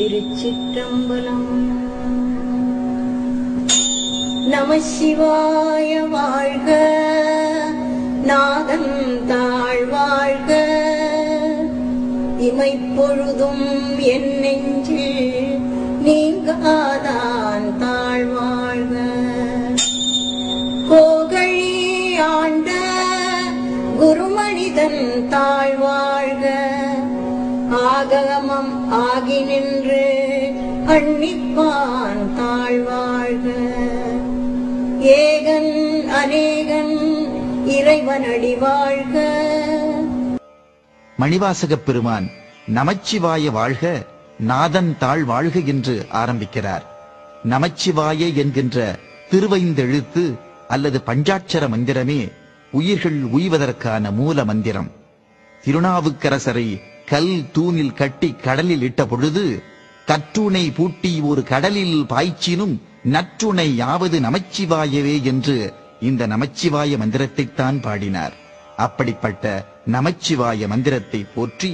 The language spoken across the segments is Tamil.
திருச்சிற்றம்பலம். நம சிவாய வாழ்க. நாதம் தாழ் வாழ்க. இமைப்பொழுதும் என் நெஞ்சில் நீங்காதான் தாழ் வாழ்க. கோகழி ஆண்ட குருமனிதன் தாழ்வாழ் ஆகமம் ஆகி நின்று அன்னிப்பான் தாழ்வாழ்க. ஏகன் அநேகன் இறைவனடி வாழ்க மணிவாசகப் பெருமான் நமச்சிவாய வாழ்க நாதன் தாழ் வாழ்க என்று ஆரம்பிக்கிறார். நமச்சிவாய என்கின்ற திருவைந்தெழுத்து அல்லது பஞ்சாட்சர மந்திரமே உயிர்கள் உய்வதற்கான மூல மந்திரம். திருநாவுக்கரசரை கல் தூணில் கட்டி கடலில் இட்ட பொழுது கற்றுணை பூட்டி ஒரு கடலில் பாய்ச்சினும் நற்றுணை யாவது நமச்சிவாயவே என்று இந்த நமச்சிவாய மந்திரத்தைத்தான் பாடினார். அப்படிப்பட்ட நமச்சிவாய மந்திரத்தை போற்றி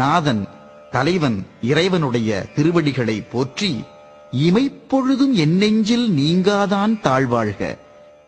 நாதன் தலைவன் இறைவனுடைய திருவடிகளை போற்றி இமைப்பொழுதும் என் நெஞ்சில் நீங்காதான் தாழ்வாழ்க.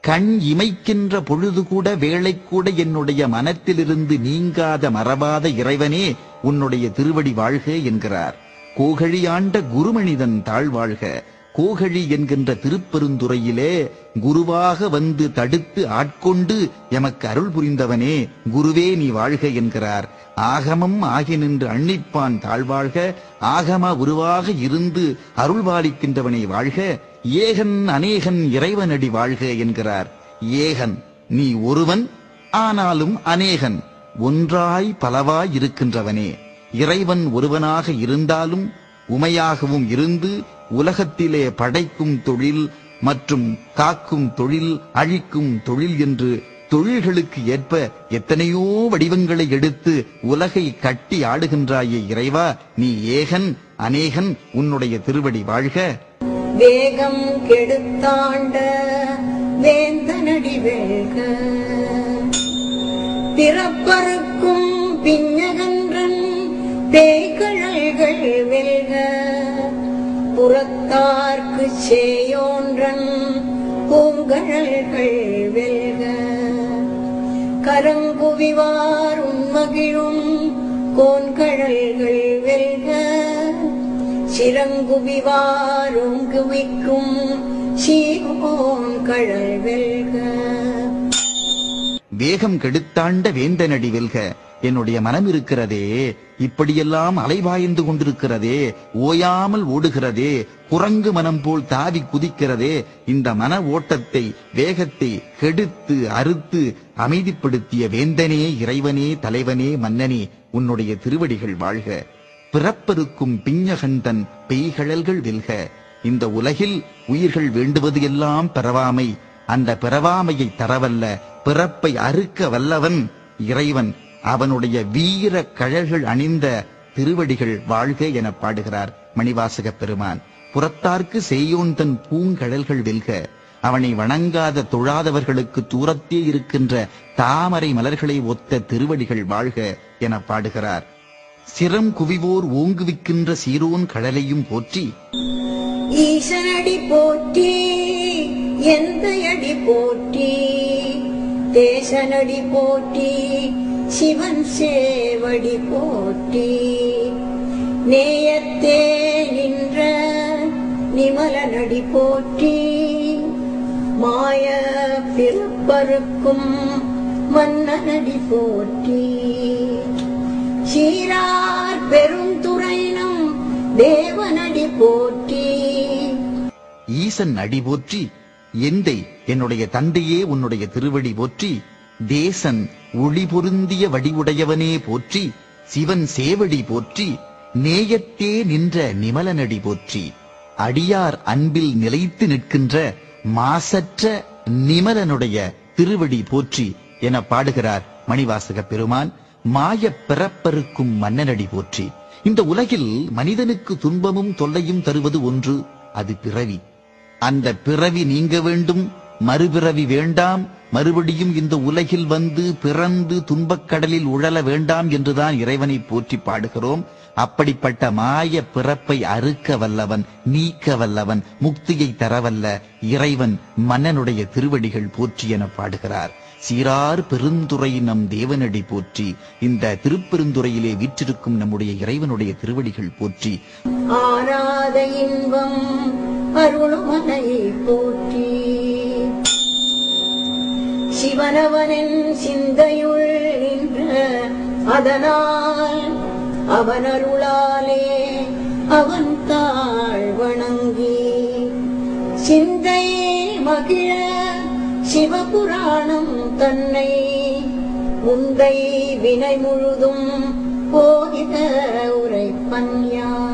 கண் இமைக்கின்ற பொழுது கூட வேளை கூட என்னுடைய மனத்திலிருந்து நீங்காத மறவாத இறைவனே உன்னுடைய திருவடி வாழ்க என்கிறார். கோகழியாண்ட குருமனிதன் தாழ்வாழ்க. கோகழி என்கின்ற திருப்பெருந்துறையிலே குருவாக வந்து தடுத்து ஆட்கொண்டு எமக்கு அருள் புரிந்தவனே குருவே நீ வாழ்க என்கிறார். ஆகமம் ஆகி நின்று அன்னிப்பான் தாழ்வாழ்க ஆகம உருவாக இருந்து அருள்பாலிக்கின்றவனை வாழ்க ஏகன் அநேகன் இறைவனடி வாழ்க என்கிறார். ஏகன் நீ ஒருவன் ஆனாலும் அநேகன் ஒன்றாய் பலவாய் இருக்கின்றவனே. இறைவன் ஒருவனாக இருந்தாலும் உமையாகவும் இருந்து உலகத்திலே படைக்கும் தொழில் மற்றும் காக்கும் தொழில் அழிக்கும் தொழில் என்று தொழில்களுக்கு ஏற்ப எத்தனையோ வடிவங்களை எடுத்து உலகை கட்டி ஆடுகின்றாயே இறைவா நீ ஏகன் அநேகன் உன்னுடைய திருவடி வாழ்க. வேகம் கெடுத்தாண்ட வேந்தனடி வெல்க பிறப்பறுக்கும் பேய்கழல்கள் வெல்க. புறத்தார்க்கு சேயோன்றன் பூங்கழல்கள் வெல்க. கரங்குவிவார் உண்மகிழும் கோன்கழல்கள் வெல்க. சிறங்குவிவார் உங்குவிக்கும் வேகம் கெடுத்தாண்ட வேந்தனடி வெல்க. என்னுடைய மனம் இருக்கிறதே இப்படியெல்லாம் அலைவாய்ந்து கொண்டிருக்கிறதே ஓயாமல் ஓடுகிறதே குரங்கு மனம் போல் தாவி குதிக்கிறதே இந்த மன ஓட்டத்தை வேகத்தை கெடுத்து அறுத்து அமைதிப்படுத்திய வேந்தனே இறைவனே தலைவனே மன்னனே உன்னுடைய திருவடிகள் வாழ்க. பிறப்பருக்கும் பிஞ்சகந்தன் பெய்கழல்கள் வெல்க. இந்த உலகில் உயிர்கள் வேண்டுவது எல்லாம் பெறவாமை. அந்த பிறவாமையை தரவல்ல பிறப்பை அறுக்க வல்லவன் இறைவன். அவனுடைய வீர கழல்கள் அணிந்த திருவடிகள் வாழ்க என பாடுகிறார் மணிவாசக பெருமான். புறத்தார்க்கு செய்யோன் தன் பூங்கழல்கள் வெல்க. அவனை வணங்காத தொழாதவர்களுக்கு தூரத்தே இருக்கின்ற தாமரை மலர்களை ஒத்த திருவடிகள் வாழ்க என பாடுகிறார். சிரம் குவிவோர் ஓங்குவிக்கின்ற சீரோன் கடலையும் போற்றி. ஈசனடி போற்றி எந்த அடி போற்றி தேசனடி போற்றி சிவன் சேவடி போற்றி நேயத்தே நின்ற நிமலனடி போற்றி மாய பிறப்பருக்கும் மன்னனடி போற்றி சீரார் பெருந்துரைனம் தேவனடி போற்றி ஈசன் அடி போற்றி எந்தை என்னுடைய தந்தையே உன்னுடைய திருவடி போற்றி தேசன் ஒளி பொருந்திய வடிவுடையவனே போற்றி சிவன் சேவடி போற்றி நேயத்தே நின்ற நிமலனடி போற்றி. அடியார் அன்பில் நிலைத்து நிற்கின்ற மாசற்ற நிமலனுடைய திருவடி போற்றி என பாடுகிறார் மணிவாசக பெருமான். மாயப் பிறப்பருக்கும் மன்னனடி போற்றி. இந்த உலகில் மனிதனுக்கு துன்பமும் தொல்லையும் தருவது ஒன்று அது பிறவி. அந்த பிறவி நீங்க வேண்டும் மறுபிறவி வேண்டாம் மறுபடியும் இந்த உலகில் வந்து பிறந்து துன்பக் கடலில் உழல வேண்டாம் என்றுதான் இறைவனை போற்றி பாடுகிறோம். அப்படிப்பட்ட மாய பிறப்பை அறுக்க வல்லவன் நீக்க வல்லவன் முக்தியை தரவல்ல இறைவன் மன்னனுடைய திருவடிகள் போற்றி என பாடுகிறார். சீரார் பெருந்துறை நம் தேவனடி போற்றி இந்த திருப்பெருந்துறையிலே வீற்றிருக்கும் நம்முடைய இறைவனுடைய திருவடிகள் போற்றி. ஆராத இன்பம் அருளுமனை போற்றி. சிவனவனின் சிந்தையுள் நின்ற அதனால் அவனருளாலே அவன் தாழ் வணங்கி சிந்தை மகிழ சிவபுராணம் தன்னை முந்தை வினை முழுதும் போகிற உரைப்பன் யான்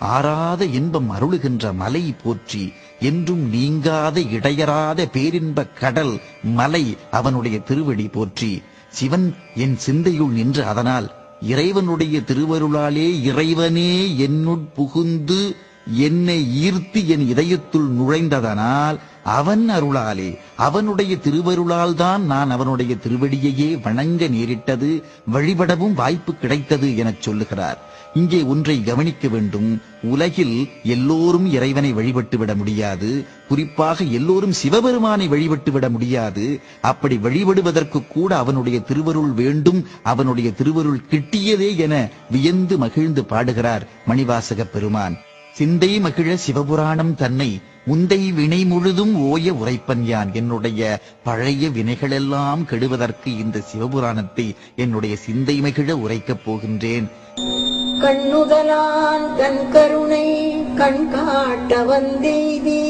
ஆறாத இன்பம் அருளுகின்ற மலை போற்றி என்றும் நீங்காத இடையறாத பேரின்ப கடல் மலை அவனுடைய திருவடி போற்றி. சிவன் என் சிந்தையுள் நின்று அதனால் இறைவனுடைய திருவருளாலே இறைவனே என்னுட் புகுந்து என்னை ஈர்த்து என் இதயத்துள் நுழைந்ததனால் அவன் அருளாலே அவனுடைய திருவருளால் தான் நான் அவனுடைய திருவடியையே வணங்க நேரிட்டது வழிபடவும் வாய்ப்பு கிடைத்தது எனச் சொல்லுகிறார். இங்கே ஒன்றை கவனிக்க வேண்டும். உலகில் எல்லோரும் இறைவனை வழிபட்டு விட முடியாது. குறிப்பாக எல்லோரும் சிவபெருமானை வழிபட்டு விட முடியாது. அப்படி வழிபடுவதற்கு கூட அவனுடைய திருவருள் வேண்டும். அவனுடைய திருவருள் கிட்டியதே என வியந்து மகிழ்ந்து பாடுகிறார் மணிவாசக பெருமான். சிந்தை மகிழ சிவபுராணம் தன்னை முந்தை வினை முழுதும் ஓய உரைப்பன் யான். என்னுடைய பழைய வினைகளெல்லாம் கெடுவதற்கு இந்த சிவபுராணத்தை என்னுடைய சிந்தை மகிழ உரைக்கப் போகின்றேன். கண்ணுதலான் தன் கருணை கண் காட்ட வந்தெய்தி.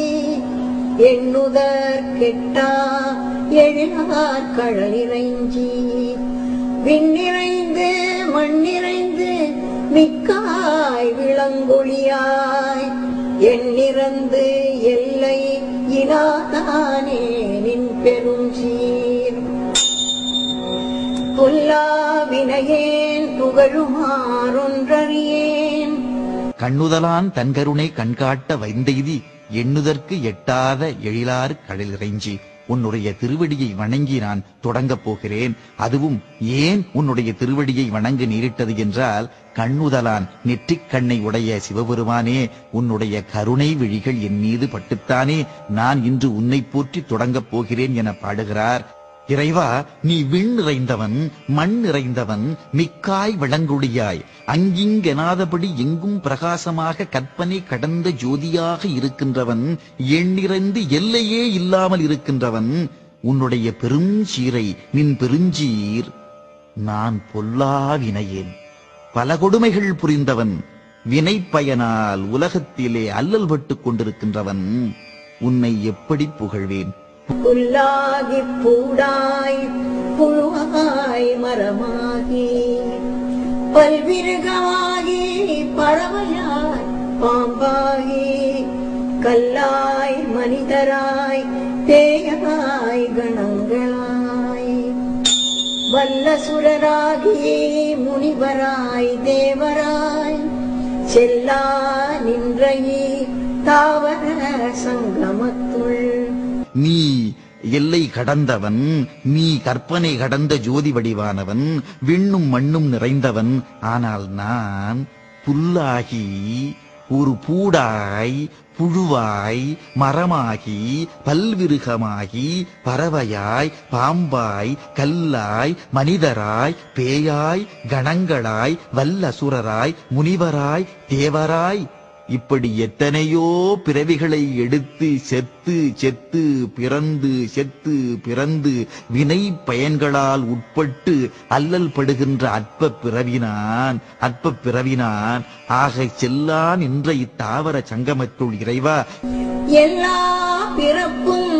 எண்ணுதற் கெட்டா எழிலார் கடலிறைஞ்சி. விண்ணிறைந்து மண்ணிறைந்து மிக்காய் விளங்கொழியாய். எண்ணிறந்து எல்லை இலாதானே நின் பெரும் சீர் புல்லா வினையேன் புகழுமாறொன்றறியேன் கண்ணுதலான் தன்கருணை கண்காட்ட வைந்தெய்தி எண்ணுதற்கு எட்டாத எழிலார் கடலிறைஞ்சி உன்னுடைய திருவடியை வணங்கி நான் தொடங்கப் போகிறேன். அதுவும் ஏன் உன்னுடைய திருவடியை வணங்க நேரிட்டது என்றால் கண்ணுதலான் நெற்றிக் கண்ணை உடைய சிவபெருமானே உன்னுடைய கருணை விழிகள் என் மீது பட்டுத்தானே நான் இன்று உன்னை போற்றி தொடங்கப் போகிறேன் என பாடுகிறார். இறைவா நீ விண் நிறைந்தவன் மண் நிறைந்தவன் மிக்காய் விளங்குடியாய். அங்கிங்கெனாதபடி எங்கும் பிரகாசமாக கற்பனை கடந்த ஜோதியாக இருக்கின்றவன் எண்ணிறந்து எல்லையே இல்லாமல் இருக்கின்றவன். உன்னுடைய பெரும் சீரை நின் பெருஞ்சீர் நான் பொல்லா வினையேன். பல கொடுமைகள் புரிந்தவன் வினை பயனால் உலகத்திலே அல்லல் பட்டுக் கொண்டிருக்கின்றவன். உன்னை எப்படி புகழ்வேன்? புல்லாகி பூடாய் புழுவாய் மரமாகி பல்விருகமாகி பறவையாய் பாம்பாகி கல்லாய் மனிதராய் தேயாய் கணங்களாய். வல்லசுரராகி முனிவராய் தேவராய் செல்லா நின்றையே தாவர சங்கமத்துள் நீ எல்லை கடந்தவன் நீ கற்பனை கடந்த ஜோதி வடிவானவன் விண்ணும் மண்ணும் நிறைந்தவன். ஆனால் நான் புல்லாகி ஒரு பூடாய் புழுவாய் மரமாகி பல்விருகமாகி பறவையாய் பாம்பாய் கல்லாய் மனிதராய் பேயாய் கணங்களாய் வல்லசுரராய் முனிவராய் தேவராய் இப்படி எத்தனையோ பிறவிகளை எடுத்து செத்து செத்து பிறந்து செத்து பிறந்து வினை பயன்களால் உட்பட்டு அல்லல் படுகின்ற அற்ப பிறவினான் அற்ப பிறவினான். ஆக செல்லான் என்ற இத்தாவர சங்கமத்துள் இறைவா. எல்லா பிறப்பும்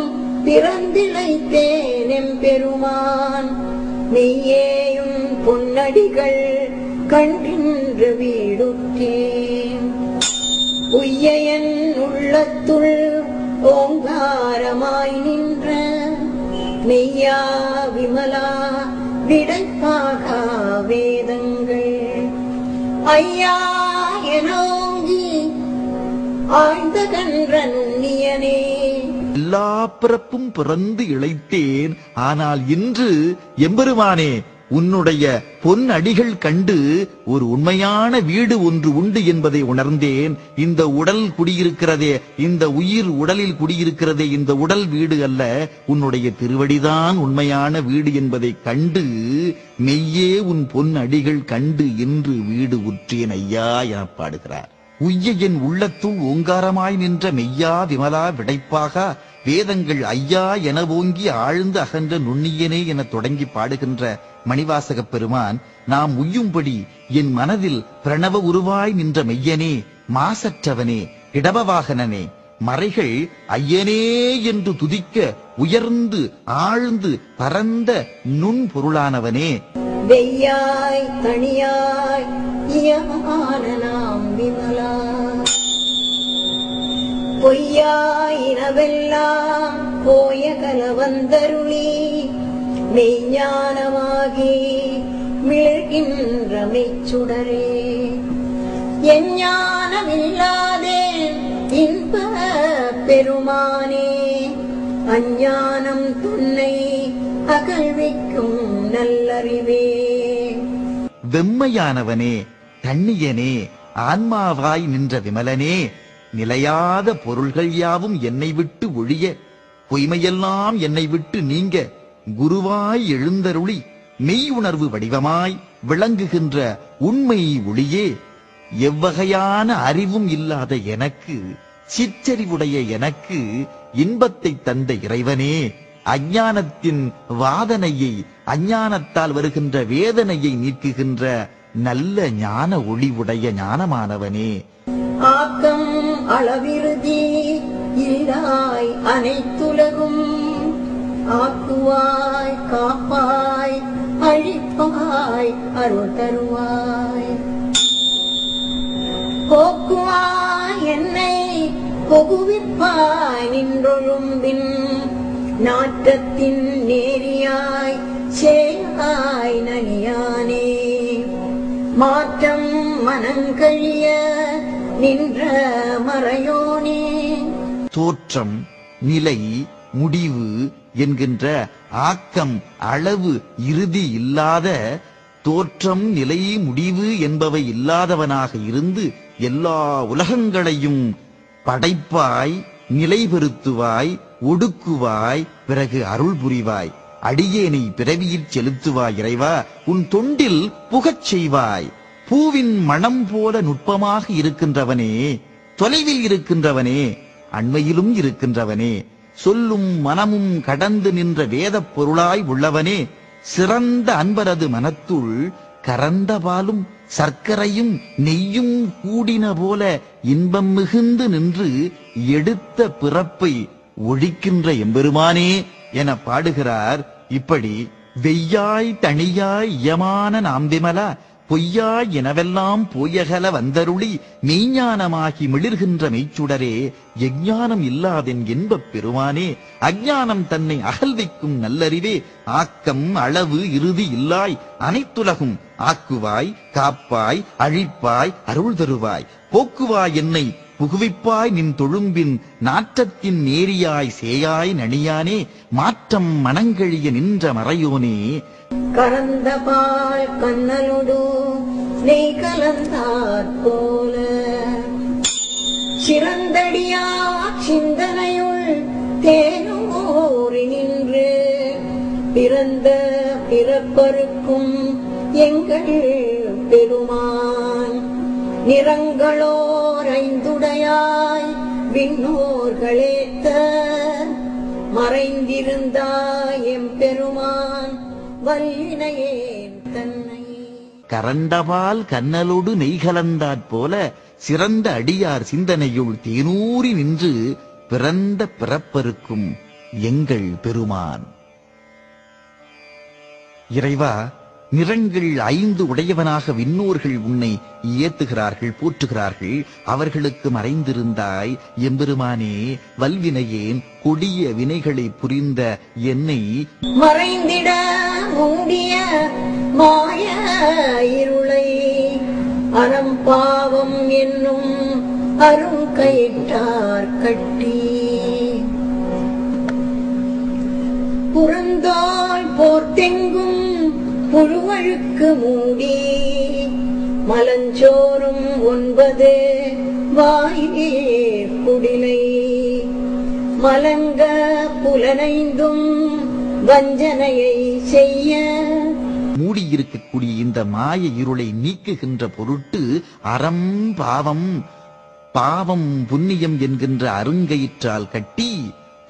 பிறந்திழைத்தேன் பெருமான் நெய்யேயும் பொன்னடிகள் கண்டின்று வீடுற்றேன் உய்யன் உள்ளத்துள் ஓங்காரமாய் நின்ற மெய்யா விமலா விடைப்பாக வேதங்கள். ஐயா எனோங்கி ஆழ்ந்த கன்ற நுண்ணியனே. எல்லா பிறப்பும் பிறந்து இழைத்தேன். ஆனால் இன்று எம்பெருமானே உன்னுடைய பொன் அடிகள் கண்டு ஒரு உண்மையான வீடு ஒன்று உண்டு என்பதை உணர்ந்தேன். இந்த உடல் குடியிருக்கிறதே இந்த உயிர் உடலில் குடியிருக்கிறதே இந்த உடல் வீடு அல்ல. உன்னுடைய திருவடிதான் உண்மையான வீடு என்பதை கண்டு மெய்யே உன் பொன் அடிகள் கண்டு என்று வீடு உற்றேன் ஐயா என பாடுகிறார். உய்ய என் உள்ளத்துள் ஓங்காரமாய் நின்ற மெய்யா விமலா விடைப்பாக. வேதங்கள் ஐயா என ஓங்கி ஆழ்ந்து அகன்ற நுண்ணியனே என தொடங்கி பாடுகின்ற மணிவாசகப் பெருமான் நாம் உய்யும்படி என் மனதில் பிரணவ உருவாய் நின்ற மெய்யனே மாசற்றவனே இடபவாகனனே மறைகள் ஐயனே என்று துதிக்க உயர்ந்து ஆழ்ந்து பரந்த நுண் பொருளானவனே வெய்யாய் தனியாய் இயமான விமலா பொய்யாயினவெல்லாம் போய கலவந்தருளி மெய்ஞானமாகி மிளர்கின்ற மெய்ச்சுடரே. எஞ்ஞானமில்லாதேன் இன்ப பெருமானே அஞ்ஞானம் துன்னை அகழ்விக்கும் நல்லறிவே. வெம்மையானவனே தண்ணியனே ஆன்மாவாய் நின்ற விமலனே நிலையாத பொருள்கள் யாவும் என்னை விட்டு ஒழிய பொய்மையெல்லாம் என்னை விட்டு நீங்க குருவாய் எழுந்தருளி மெய் உணர்வு வடிவமாய் விளங்குகின்ற உண்மை ஒளியே எவ்வகையான அறிவும் இல்லாத எனக்கு சிற்றறிவுடைய எனக்கு இன்பத்தை தந்த இறைவனே அஞ்ஞானத்தின் வாதனையை அஞ்ஞானத்தால் வருகின்ற வேதனையை நீக்குகின்ற நல்ல ஞான ஒளிவுடைய ஞானமானவனே. ஆக்கம் அளவிருதி இல்லாய் அனைத்துலகும். ஆக்குவாய் காப்பாய் அழிப்பாய் அருள் தருவாய். போக்குவாய் என்னை புகுவிப்பாய் நின்றொழும்பின் நாற்றத்தின் நேரியாய் சேயாய் நனியானே மாற்றம் மனங்கழிய நின்ற மறையோனே. தோற்றம் நிலை முடிவு என்கின்ற ஆக்கம் அளவு இறுதி இல்லாத தோற்றம் நிலை முடிவு என்பவை இல்லாதவனாக இருந்து எல்லா உலகங்களையும் படைப்பாய் நிலைபெறுத்துவாய் ஒடுக்குவாய் பிறகு அருள் புரிவாய். அடியேனை பிறவியில் செலுத்துவாய் இறைவா உன் தொண்டில் புகச் செய்வாய். பூவின் மணம் போல நுட்பமாக இருக்கின்றவனே தொலைவில் இருக்கின்றவனே அண்மையிலும் இருக்கின்றவனே சொல்லும் மனமும் கடந்து நின்ற வேதப் பொருளாய் உள்ளவனே சிறந்த அன்பரது மனத்துள் கரந்த பாலும் சர்க்கரையும் நெய்யும் கூடின போல இன்பம் மிகுந்து நின்று எடுத்த பிறப்பை ஒழிக்கின்ற எம்பெருமானே என பாடுகிறார். இப்படி வெய்யாய் தனியாய் இயமான நாம் பொய்யா பொய்யாய் எனவெல்லாம் போயகல வந்தருளி மெய்ஞானமாகி மிளிர்கின்ற மெய்ச்சுடரே எஞ்ஞானம் இல்லாதென் என்பப் பெருமானே அஞ்ஞானம் தன்னை அகல்விக்கும் நல்லறிவே ஆக்கம் அளவு இறுதி இல்லாய் அனைத்துலகும் ஆக்குவாய் காப்பாய் அழிப்பாய் அருள் தருவாய். போக்குவாய் என்னை புகுவிப்பாய் நின் தொழும்பின் நாற்றத்தின் நேரியாய் சேயாய் நணியானே மாற்றம் மனங்கழிய நின்ற மறையோனே கலந்த பால் கண்ணலோடு நெய் கலந்தாற் போல. சிறந்தடியா சிந்தனையுள் தேனும் ஓரி நின்று பிறந்த பிறப்பருக்கும் எங்கள் பெருமான். நிறங்களோர் ஐந்துடையாய் விண்ணோர்களேத்த மறைந்திருந்தாய் எம்பெருமான் வல்லினையேன் தன்னை. கரண்டபால் கண்ணலோடு நெய் கலந்தாற் போல சிறந்த அடியார் சிந்தனையுள் தேனூறி நின்று பிறந்த பிறப்பருக்கும் எங்கள் பெருமான். இறைவா நிறங்கள் ஐந்து உடையவனாக விண்ணோர்கள் உன்னை ஏத்துகிறார்கள் போற்றுகிறார்கள். அவர்களுக்கு மறைந்திருந்தாய் எம்பெருமானே வல்வினையேன் கொடிய வினைகளை புரிந்த என்னை மறைந்திட மூடிய மாய இருளை. அறம் பாவம் என்னும் அரும் கட்டி. புறந்தாள் புழுவழுக்கு மூடி மலஞ்சோறும் ஒன்பது வாயிலே குடிலை. மலங்க புலனைந்தும் வஞ்சனையை செய்ய. மூடியிருக்கக்கூடிய இந்த மாய இருளை நீக்குகின்ற பொருட்டு அறம் பாவம் பாவம் புண்ணியம் என்கின்ற அருங்கயிற்றால் கட்டி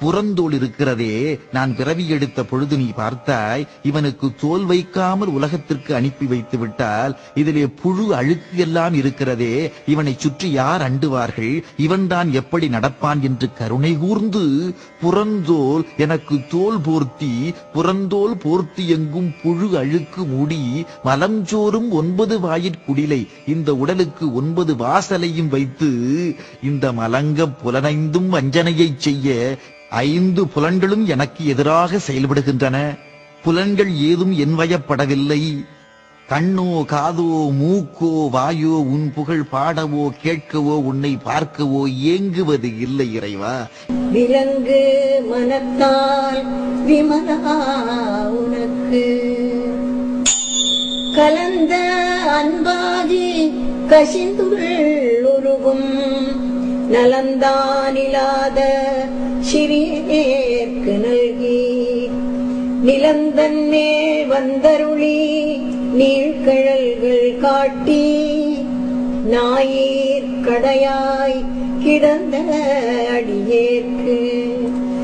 புறந்தோல் இருக்கிறதே. நான் பிறவி எடுத்த பொழுது நீ பார்த்தாய் இவனுக்கு தோல் வைக்காமல் உலகத்திற்கு அனுப்பி வைத்து விட்டால் இதிலே புழு அழுக்கு எல்லாம் இருக்கிறதே. இவனை சுற்றி யார் அண்டுவார்கள்? இவன்தான் எப்படி நடப்பான் என்று கருணை கூர்ந்து புறந்தோல் எனக்கு தோல் போர்த்தி புறந்தோல் போர்த்தி எங்கும் புழு அழுக்கு மூடி மலஞ்சோறும் ஒன்பது வாயிற் குடிலை இந்த உடலுக்கு ஒன்பது வாசலையும் வைத்து இந்த மலங்க புலனைந்தும் வஞ்சனையைச் செய்ய ஐந்து புலன்களும் எனக்கு எதிராக செயல்படுகின்றன. புலன்கள் ஏதும் என்வயப்படவில்லை. கண்ணோ காதோ மூக்கோ வாயோ உன் புகழ் பாடவோ கேட்கவோ உன்னை பார்க்கவோ ஏங்குவது இல்லை இறைவா. விலங்கு மனத்தால் விமலா உனக்கு. கலந்த அன்பாகி கசிந்துள் உருகும். நலந்தானிலாத சிறியேற்கு நல்கி நிலந்தன்னே வந்தருளி நீழ்கழல்கள் காட்டி நாயீர் கடையாய் கிடந்த அடியேற்கு.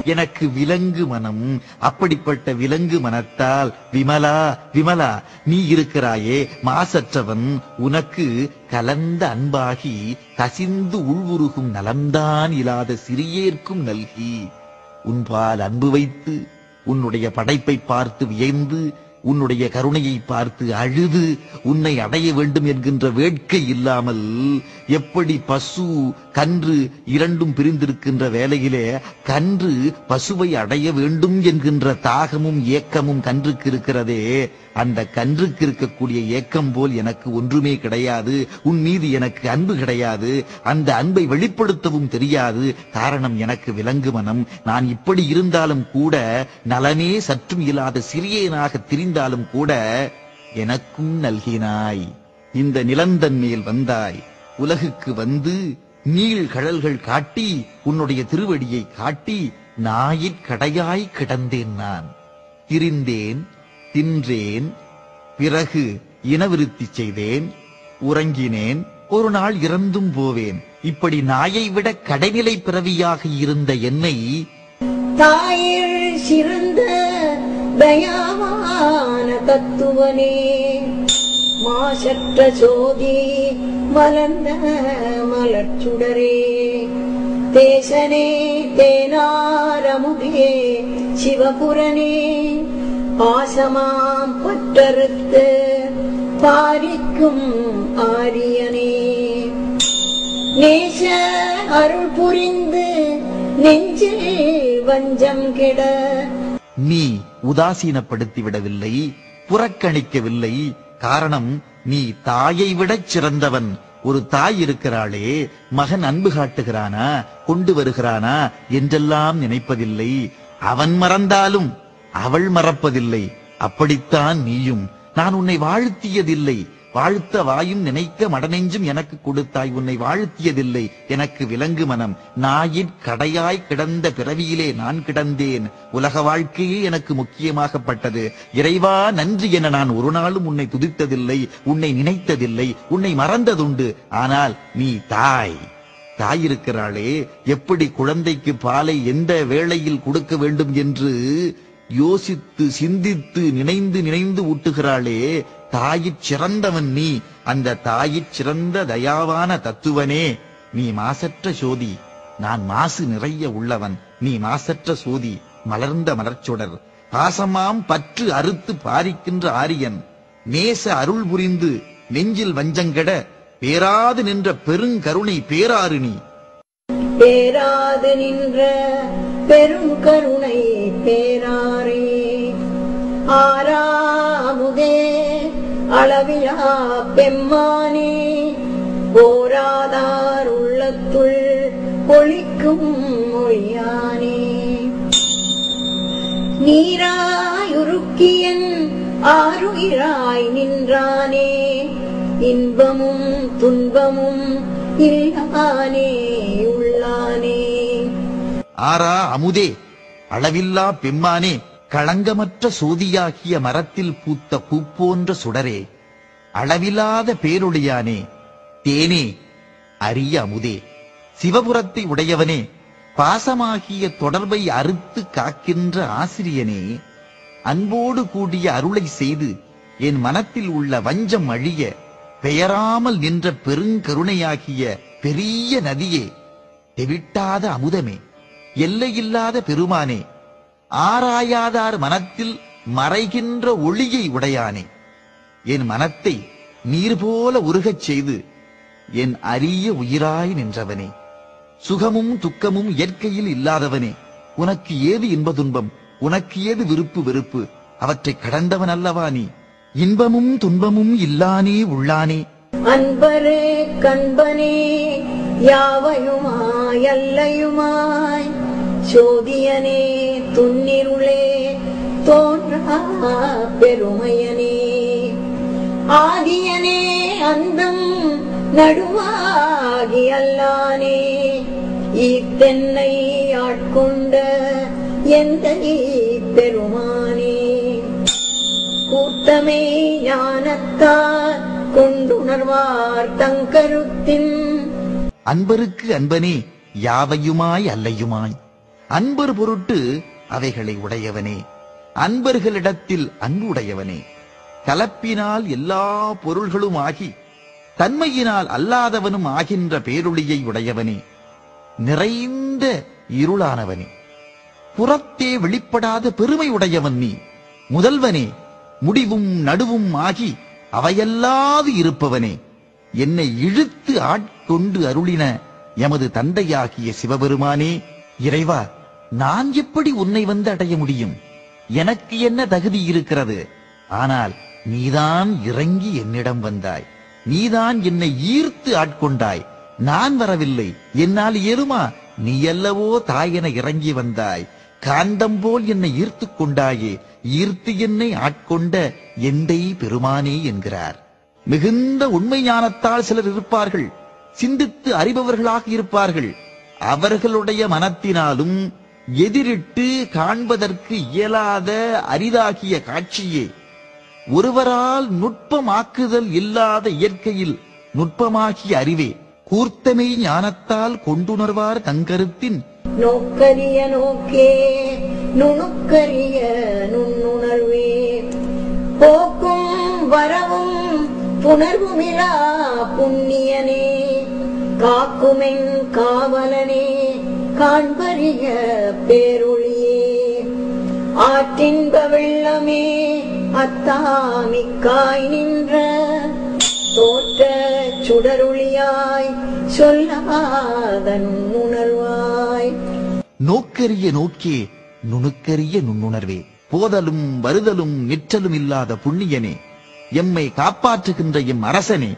எனக்கு விலங்கு மனம். அப்படிப்பட்ட விலங்கு மனத்தால் விமலா விமலா நீ இருக்கிறாயே மாசற்றவன் உனக்கு கலந்த அன்பாகி கசிந்து உள்வுருகும் நலம்தான் இல்லாத சிறியேற்கும் நல்கி உன்பால் அன்பு வைத்து உன்னுடைய படைப்பை பார்த்து வியந்து உன்னுடைய கருணையை பார்த்து அழுது உன்னை அடைய வேண்டும் என்கின்ற வேட்கை இல்லாமல் எப்படி பசு கன்று இரண்டும் பிரிந்திருக்கின்ற வேலையிலே கன்று பசுவை அடைய வேண்டும் என்கின்ற தாகமும் ஏக்கமும் கன்றுக்கு இருக்கிறதே அந்த கன்றுக்கு இருக்கக்கூடிய ஏக்கம் போல் எனக்கு ஒன்றுமே கிடையாது. உன் மீது எனக்கு அன்பு கிடையாது. அந்த அன்பை வெளிப்படுத்தவும் தெரியாது. காரணம் எனக்கு விலங்கு மனம். நான் இப்படி இருந்தாலும் கூட நலனே சற்றும் இல்லாத சிறியனாக திரிந்தாலும் கூட எனக்கும் நல்கினாய். இந்த நிலந்தன் மேல் வந்தாய். உலகுக்கு வந்து நீள் கழல்கள் காட்டி உன்னுடைய திருவடியை காட்டி நாயிற்கடையாய் கிடந்தேன் நான். திரிந்தேன் தின்றேன் பிறகு இனவிருத்தி செய்தேன் உறங்கினேன் ஒரு நாள் இறந்தும் போவேன். இப்படி நாயை விட கடைநிலை பிறவியாக இருந்த என்னை தாயில் சிறந்த தயாவான தத்துவனே மாசற்ற சோதி மலர்ந்த மலர்ச்சுடரே. தேசனே தேனாரமுகே சிவபுரனே பாசமாம் பற்றறுத்து பாரிக்கும் ஆரியனே. நேச அருள் புரிந்து நெஞ்சில் வஞ்சம் கெட. நீ உதாசீனப்படுத்தி விடவில்லை புறக்கணிக்கவில்லை. காரணம் நீ தாயை விடச் சிறந்தவன். ஒரு தாய் இருக்கிறாளே மகன் அன்பு காட்டுகிறானா கொண்டு வருகிறானா என்றெல்லாம் நினைப்பதில்லை. அவன் மறந்தாலும் அவள் மறப்பதில்லை. அப்படித்தான் நீயும். நான் உன்னை வாழ்த்தியதில்லை. வாழ்த்த வாயும் நினைக்க மடநெஞ்சும் எனக்கு கொடுத்தாய். உன்னை வாழ்த்தியதில்லை. எனக்கு விலங்கு மனம். நாயிற் கடையாய் கிடந்த பிறவியிலே நான் கிடந்தேன். உலக வாழ்க்கையே எனக்கு முக்கியமாகப்பட்டது. இறைவா நன்றி என நான் ஒரு நாளும் உன்னை துதித்ததில்லை. உன்னை நினைத்ததில்லை. உன்னை மறந்ததுண்டு. ஆனால் நீ தாய். தாய் இருக்கிறாளே எப்படி குழந்தைக்கு பாலை எந்த வேளையில் கொடுக்க வேண்டும் என்று யோசித்து சிந்தித்து நினைந்து நினைந்து ஊட்டுகிறாளே தாயிற் சிறந்தவன் நீ. அந்த தாயிற் சிறந்த தயாவான தத்துவனே. நீ மாசற்ற சோதி. நான் மாசு நிறைய உள்ளவன். நீ மாசற்ற சோதி. மலர்ந்த மலர்ச்சுடர். பாசமாம் பற்று அறுத்து பாரிக்கின்ற ஆரியன். நேச அருள் புரிந்து நெஞ்சில் வஞ்சங்கட பேராது நின்ற பெருங்கருணை பேராறு நீ. பேராது நின்ற பெரும் பெம்மானே போராதார் உள்ளத்துள் பொழிக்கும் மொழியானே. நீராயுருக்கியன் ஆறுயிராய் நின்றானே இன்பமும் துன்பமும் இல்லானே உள்ளானே. ஆரா அமுதே அளவில்லா பெம்மானே களங்கமற்ற சோதியாகிய மரத்தில் பூத்த பூ போன்ற சுடரே. அளவிலாத பேரொளியானே தேனே அரிய அமுதே. சிவபுரத்தை உடையவனே பாசமாகிய தொடர்பை அறுத்து காக்கின்ற ஆசிரியனே. அன்போடு கூடிய அருளை செய்து என் மனத்தில் உள்ள வஞ்சம் அழிய பெயராமல் நின்ற பெருங்கருணையாகிய பெரிய நதியே தெவிட்டாத அமுதமே. எல்லையில்லாத பெருமானே ஆராயாதார் மனத்தில் மறைகின்ற ஒளியை உடையானே. என் மனத்தை நீர் போல உருகச் செய்து என் அரிய உயிராய் நின்றவனே. சுகமும் துக்கமும் இயற்கையில் இல்லாதவனே. உனக்கு ஏது இன்ப துன்பம் உனக்கு ஏது விருப்பு வெறுப்பு? அவற்றை கடந்தவன் அல்லவா நீ? இன்பமும் துன்பமும் இல்லானே உள்ளானே. அன்பரே கண்பனே யாவையுமாய் அல்லையுமாய்? சோதியனே துன்னிருளே தோன்றா பெருமையனே. ஆதியனே அந்தம் நடுவாகி அல்லானே இத்தென்னை ஆட்கொண்ட எந்த பெருமானே கூட்டமே ஞானத்தார் கொண்டுணர்வார் தங்கருத்தின் அன்பருக்கு அன்பனே யாவையுமாய் அல்லையுமாய்? அன்பர் பொருட்டு அவைகளை உடையவனே அன்பர்களிடத்தில் அன்பு உடையவனே கலப்பினால் எல்லா பொருள்களும் ஆகி தன்மையினால் அல்லாதவனும் ஆகின்ற பேரொளியை உடையவனே நிறைந்த இருளானவனே. புறத்தே வெளிப்படாத பெருமை உடையவன் நீ. முதல்வனே முடிவும் நடுவும் ஆகி அவையல்லாது இருப்பவனே. என்னை இழுத்து ஆட்கொண்டு அருளின எமது தந்தையாகிய சிவபெருமானே இறைவா நான் எப்படி உன்னை வந்து அடைய முடியும்? எனக்கு என்ன தகுதி இருக்கிறது? ஆனால் நீதான் இறங்கி என்னிடம் வந்தாய். நீதான் என்னை ஈர்த்து ஆட்கொண்டாய். நான் வரவில்லை. என்னால் இயலுமா நீ அல்லவோ தாயென இறங்கி வந்தாய். காந்தம் போல் என்னை ஈர்த்துக் கொண்டாயே. ஈர்த்து என்னை ஆட்கொண்ட எந்தை பெருமானே என்கிறார். மிகுந்த உண்மை ஞானத்தால் சிலர் இருப்பார்கள். சிந்தித்து அறிபவர்களாக இருப்பார்கள். அவர்களுடைய மனத்தினாலும் எதிரிட்டு காண்பதற்கு இயலாத அரிதாகிய காட்சியே. ஒருவரால் நுட்பமாக்குதல் இல்லாத இயற்கையில் நுட்பமாகிய அறிவே கூர்த்தமை ஞானத்தால் கொண்டுணர்வார் தங்கருத்தின் நோக்கரிய நோக்கே நுணுக்கரிய நுண்ணுணர்வே. போக்கும் வரவும் புணர்வுமிலா புண்ணியனே. காக்குமென் காவலனே காண்பறிய பேருளியே ஆற்றின்ப வெள்ளமே அத்தாமிக்காய் நின்ற தோற்ற சுடருளியாய் சொல்லாதன் உணர்வாய். நோக்கரிய நோக்கே நுணுக்கரிய நுண்ணுணர்வே போதலும் வருதலும் நிற்றலும் இல்லாத புண்ணியனே எம்மை காப்பாற்றுகின்ற எம் அரசனே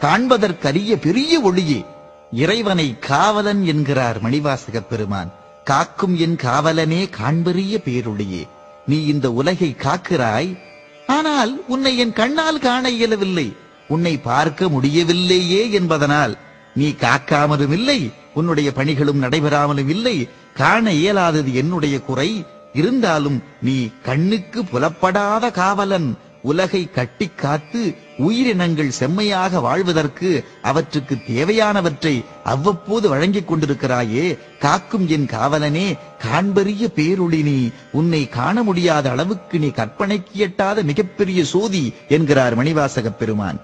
காண்பதற்கரிய பெரிய ஒளியே இறைவனை காவலன் என்கிறார் மணிவாசக பெருமான். காக்கும் என் காவலனே காண்பறிய பேருளியே நீ இந்த உலகை காக்கிறாய் ஆனால் உன்னை என் கண்ணால் காண இயலவில்லை. உன்னை பார்க்க முடியவில்லையே என்பதனால் நீ காக்காமலும் இல்லை உன்னுடைய பணிகளும் நடைபெறாமலும் இல்லை காண இயலாதது என்னுடைய குறை. இருந்தாலும் நீ கண்ணுக்கு புலப்படாத காவலன். உலகை கட்டி காத்து உயிரினங்கள் செம்மையாக வாழ்வதற்கு அவற்றுக்கு தேவையானவற்றை அவ்வப்போது வழங்கிக் கொண்டிருக்கிறாயே. காக்கும் என் காவலனே காண்பறிய பேருளினி நீ. உன்னை காண முடியாத அளவுக்கு நீ கற்பனைக்கு எட்டாத மிகப்பெரிய சோதி என்கிறார் மணிவாசகப் பெருமான்.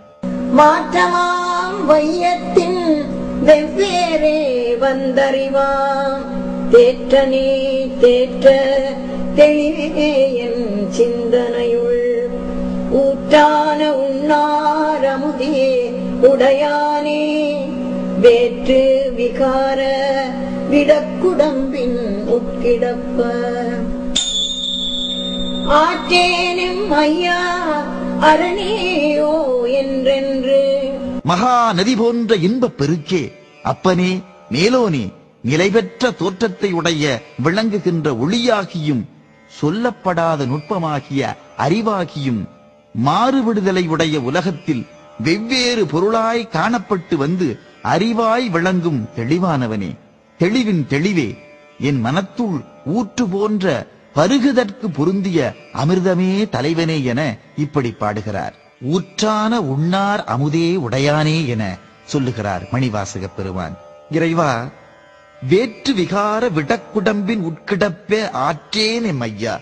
மாற்றமாம் வையத்தின் வெவ்வேறே வந்தறிவாம். தேற்றனே தேற்ற தெளிவே என் சிந்தனை. உற்றான உண்ணாரமுதே உடையானே. வேற்று விகார விடக்குடம்பின் உட்கிடப்ப. ஆற்றேனும் ஐயா அரணேயோ என்றென்று. மகா நதி போன்ற இன்பப் பெருக்கே அப்பனே மேலோனே நிலைபெற்ற தோற்றத்தை உடைய விளங்குகின்ற ஒளியாகியும் சொல்லப்படாத நுட்பமாகிய அறிவாகியும் மாறுவிடுதலை உடைய உலகத்தில் வெவ்வேறு பொருளாய் காணப்பட்டு வந்து அறிவாய் விளங்கும் தெளிவானவனே. தெளிவின் தெளிவே என் மனத்துள் ஊற்று போன்ற பருகுதற்கு பொருந்திய அமிர்தமே தலைவனே என இப்படி பாடுகிறார். ஊற்றான உண்ணார் அமுதே உடையானே என சொல்லுகிறார் மணிவாசக பெருமான். இறைவா வேற்று விகார விடக்குடம்பின் உட்கிடப்பே ஆற்றேன் எம் ஐயா.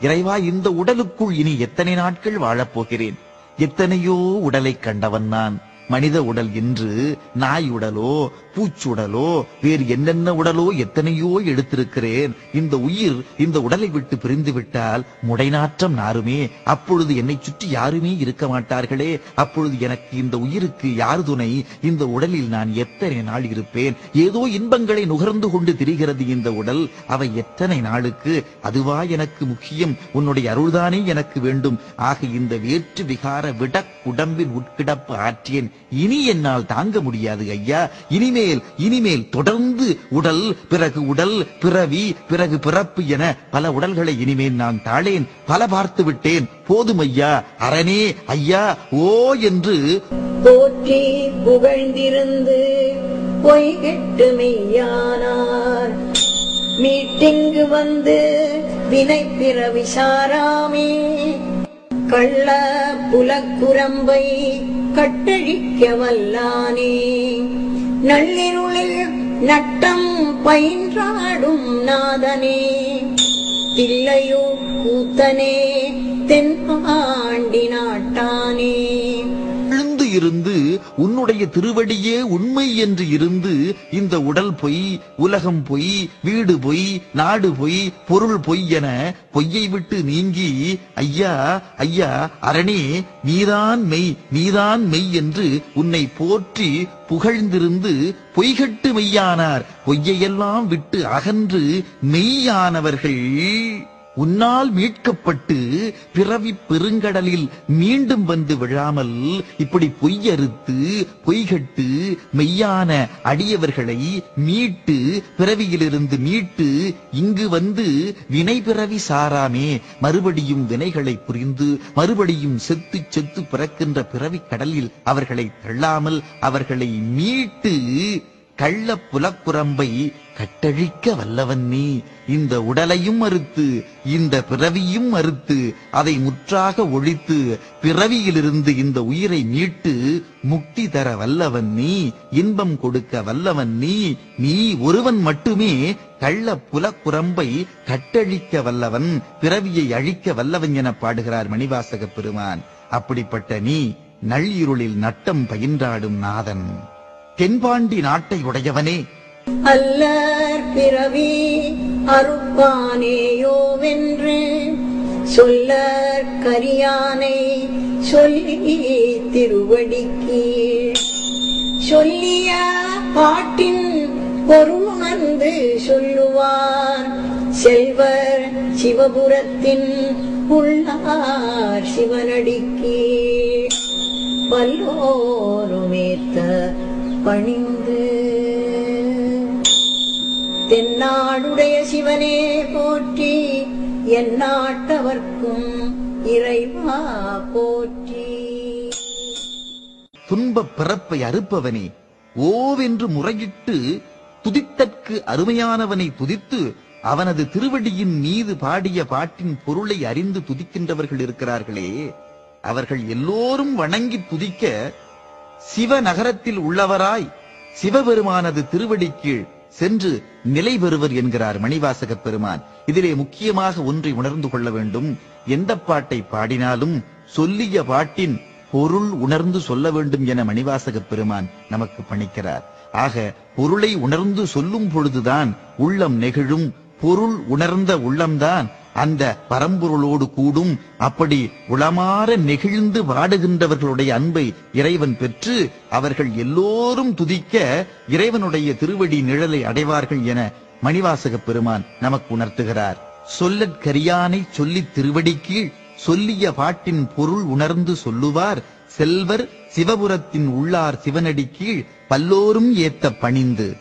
இறைவா இந்த உடலுக்குள் இனி எத்தனை நாட்கள் வாழப் போகிறேன் எத்தனையோ உடலை கண்டவன் நான். மனித உடல் என்று நாய் உடலோ பூச்சுடலோ வேறு என்னென்ன உடலோ எத்தனையோ எடுத்திருக்கிறேன். இந்த உயிர் இந்த உடலை விட்டு பிரிந்து விட்டால் முடைநாற்றம் நாருமே. அப்பொழுது என்னை சுற்றி யாருமே இருக்க மாட்டார்களே. அப்பொழுது எனக்கு இந்த உயிருக்கு யார் துணை? இந்த உடலில் நான் எத்தனை நாள் இருப்பேன்? ஏதோ இன்பங்களை நுகர்ந்து கொண்டு திரிகிறது இந்த உடல். அவை எத்தனை நாளுக்கு? அதுவா எனக்கு முக்கியம். உன்னுடைய அருள்தானே எனக்கு வேண்டும். ஆக இந்த வேற்று விகார விடக் உடம்பின் உட்கிடப்பு ஆற்றியேன் இனி என்னால் தாங்க முடியாது ஐயா. இனிமேல் இனிமேல் தொடர்ந்து உடல் பிறகு உடல் பிறவி பிறகு பிறப்பு என பல உடல்களை இனிமேல் நான் தாழேன் பல பார்த்து விட்டேன். போதும் ஐயா அரணே ஐயா ஓ என்று. போற்றி புகழ்ந்திருந்து பொய்கெட்டு மெய்யானார். மீட்டிங்கு வந்து வினை பிறவி சாராமே. கள்ள புலக்குரம்பை கட்டழிக்க வல்லானே. நள்ளிருளில் நட்டம் பயின்றாடும் நாதனே. தில்லையோ கூத்தனே தென்பாண்டி நாட்டானே. இருந்து உன்னுடைய திருவடியே உண்மை என்று இருந்து இந்த உடல் பொய் உலகம் பொய் வீடு பொய் நாடு பொய் பொருள் பொய் என பொய்யை விட்டு நீங்கி ஐயா ஐயா அரணே நீதான் மெய் நீதான் மெய் என்று உன்னை போற்றி புகழ்ந்திருந்து பொய்கட்டு மெய்யானார். பொய்யையெல்லாம் விட்டு அகன்று மெய்யானவர்கள். உன்னால் மீட்கப்பட்டு பிறவி பெருங்கடலில் மீண்டும் வந்து விழாமல் இப்படி பொய்யறுத்து பொய்கட்டு மெய்யான அடியவர்களை மீட்டு பிறவியிலிருந்து மீட்டு இங்கு வந்து வினை பிறவி சாராமே மறுபடியும் வினைகளை புரிந்து மறுபடியும் செத்து செத்து பிறக்கின்ற பிறவி கடலில் அவர்களை தள்ளாமல் அவர்களை மீட்டு கள்ள புலக்குரம்பை கட்டழிக்க வல்லவன் நீ. இந்த உடலையும் மறுத்து இந்த பிறவியும் மறுத்து அதை முற்றாக ஒழித்து பிறவியிலிருந்து இந்த உயிரை மீட்டு முக்தி தர வல்லவன் நீ இன்பம் கொடுக்க வல்லவன் நீ நீ ஒருவன் மட்டுமே கள்ள புலக்குரம்பை கட்டழிக்க வல்லவன் பிறவியை அழிக்க வல்லவன் என பாடுகிறார் மணிவாசக பெருமான். அப்படிப்பட்ட நீ நள்ளிருளில் நட்டம் பயின்றாடும் நாதன். தென்பாண்டி நாட்டை உடையவனே அல்லர் பிறவி அறுப்பானேயோவென்று சொல்லற் கரியானை சொல்லி திருவடிக்கு சொல்லிய பாட்டின் பொருணர்ந்து சொல்லுவார். செல்வர் சிவபுரத்தின் உள்ளார் சிவனடிக்கு பல்லோருமேத்த பணிந்து தென்னாடுடைய சிவனே போற்றி என் நாட்டவர்க்கும் இறைவா போற்றி. துன்பப் பிறப்பை அறுப்பவனே ஓவென்று முறையிட்டு துதித்தற்கு அருமையானவனை துதித்து அவனது திருவடியின் மீது பாடிய பாட்டின் பொருளை அறிந்து துதிக்கின்றவர்கள் இருக்கிறார்களே அவர்கள் எல்லோரும் வணங்கி துதிக்க சிவ நகரத்தில் உள்ளவராய் சிவபெருமானது திருவடி கீழ் சென்று நிலை பெறுவர் என்கிறார் மணிவாசக பெருமான். இதிலே முக்கியமாக ஒன்றை உணர்ந்து கொள்ள வேண்டும். எந்த பாட்டை பாடினாலும் சொல்லிய பாட்டின் பொருள் உணர்ந்து சொல்ல வேண்டும் என மணிவாசக பெருமான் நமக்கு பணிக்கிறார். ஆக பொருளை உணர்ந்து சொல்லும் பொழுதுதான் உள்ளம் நெகிழும் பொருள் உணர்ந்த உள்ளம்தான் அந்த பரம்பொருளோடு கூடும் அப்படி உளமாற நெகிழ்ந்து வாடுகின்றவர்களுடைய அன்பை இறைவன் பெற்று அவர்கள் எல்லோரும் துதிக்க இறைவனுடைய திருவடி நிழலை அடைவார்கள் என மணிவாசக பெருமான் நமக்கு உணர்த்துகிறார் சொல்லற்கரியானை சொல்லி சொல்லித் திருவடி கீழ் சொல்லிய பாட்டின் பொருள் உணர்ந்து சொல்லுவார் செல்வர் சிவபுரத்தின் உள்ளார் சிவனடி கீழ் பல்லோரும் ஏத்த பணிந்து.